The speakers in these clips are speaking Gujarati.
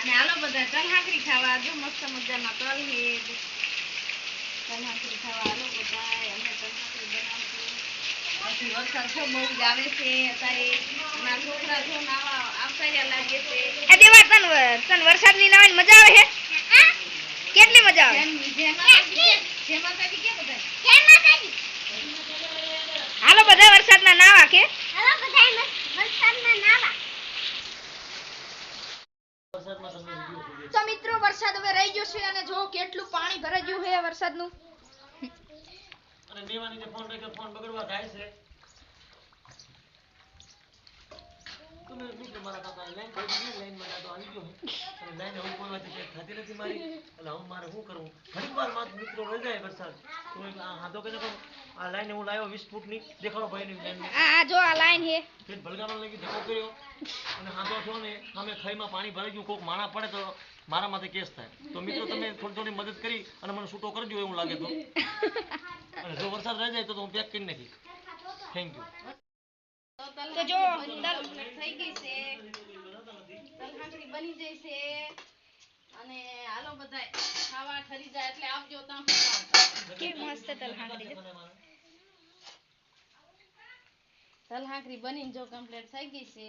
અને હાલો બધા તલ હાંકડી ખાવા જો મસ્ત મજાના તલ છે તલ હાંકડી ખાવા હાલો બધા અમે તલ હાંકડી બનાવશું. પછી વરસાદ તો બહુ જ આવે છે અત્યારે ના છોકરા જો નાવા આવતા રહ્યા લાગે છે. એ દેવા તન તન વરસાદની નવાની મજા આવે હે? કેટલી મજા આવે? જય માતાજી કે જય માતાજી કે બધા હાલો બધા વરસાદના નાવા કે? તો મિત્રો વરસાદ હવે રહી ગયો છે અને જો કેટલું પાણી ભરાઈ ગયું છે વરસાદનું. અને દેવાની જે ફોન રાખ્યો ફોન બગડવા થાય છે તમે મિત્રો મારા લાઈન કરી દીધી લાઈનમાં આવી ગયો અને લાઈન હું બોલવાથી કંઈ થતી નથી મારી. એટલે હું મારે શું કરવું? ઘણી વાર મારા મિત્રો રહી વરસાદ. તો આ હાથો કરીને આ લાઈન હું લાવ્યો વીસ ફૂટની. દેખાડો ભાઈની લાઈન આ આ જો આ લાઈન છે. ફેર ભલગામાં લગી ધક્કો કર્યો. અને હાથો થયો ને અમે ખઈમાં પાણી ભરાઈ ગયું. કોક માણા પડે તો મારા માથે કેસ થાય. તો મિત્રો તમે થોડી થોડી મદદ કરી અને મને છૂટો કરજો એવું લાગે તો. અને જો વરસાદ રહી જાય તો હું પેક કરી નાખીશ. થેન્ક યુ તો જો, થઈ ગઈ બની છે અને હાલો બધાય ખાવા ઠરી જાય એટલે આવજો ત્યાં મસ્ત બનીને જો કમ્પ્લીટ થઈ ગઈ છે.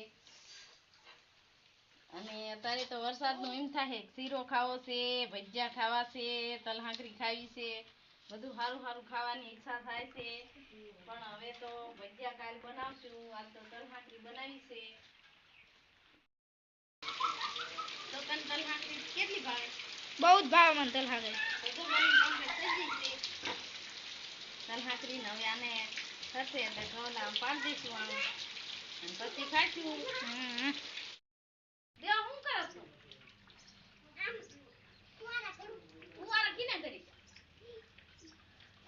અને અત્યારે તો વરસાદનું એમ થાય શીરો ખાવો છે ભજીયા ખાવા છે તલહાંકરી ખાવી છે. બધું સારું સારું ખાવાની ઈચ્છા થાય છે. પણ હવે તો ભજીયા કાલ બનાવશું આજ તો તલહાંકરી બનાવી છે તો તને તલ હાંકડી કેટલી ભાવે બહુ જ ભાવ મને તલ હાકરી બધું બનીને complete થઈ ગઈ છે. તલ હાંકડી ને હવે આને થશે એટલે ઘઉંના આમ પાડી દઈશું આમ. અને પછી ખાઈશું. દેવા હું કરો છો? ફુવારા કીને કરીશ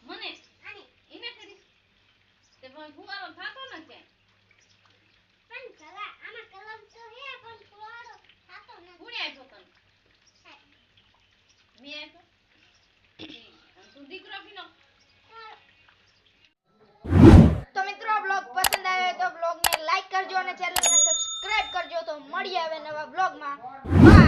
મને? એને કરીશ તે પણ થાતો ક્યાંય? કોણે આપ્યો તને મેં આપ્યો ઠીક. અને તું દીકરો કીનો તો મિત્રો બ્લોગ પસંદ આવ્યો હોય તો બ્લોગને લાઈક કરજો અને ચેનલને સબસ્ક્રાઇબ કરજો તો મળીએ હવે નવા બ્લોગમાં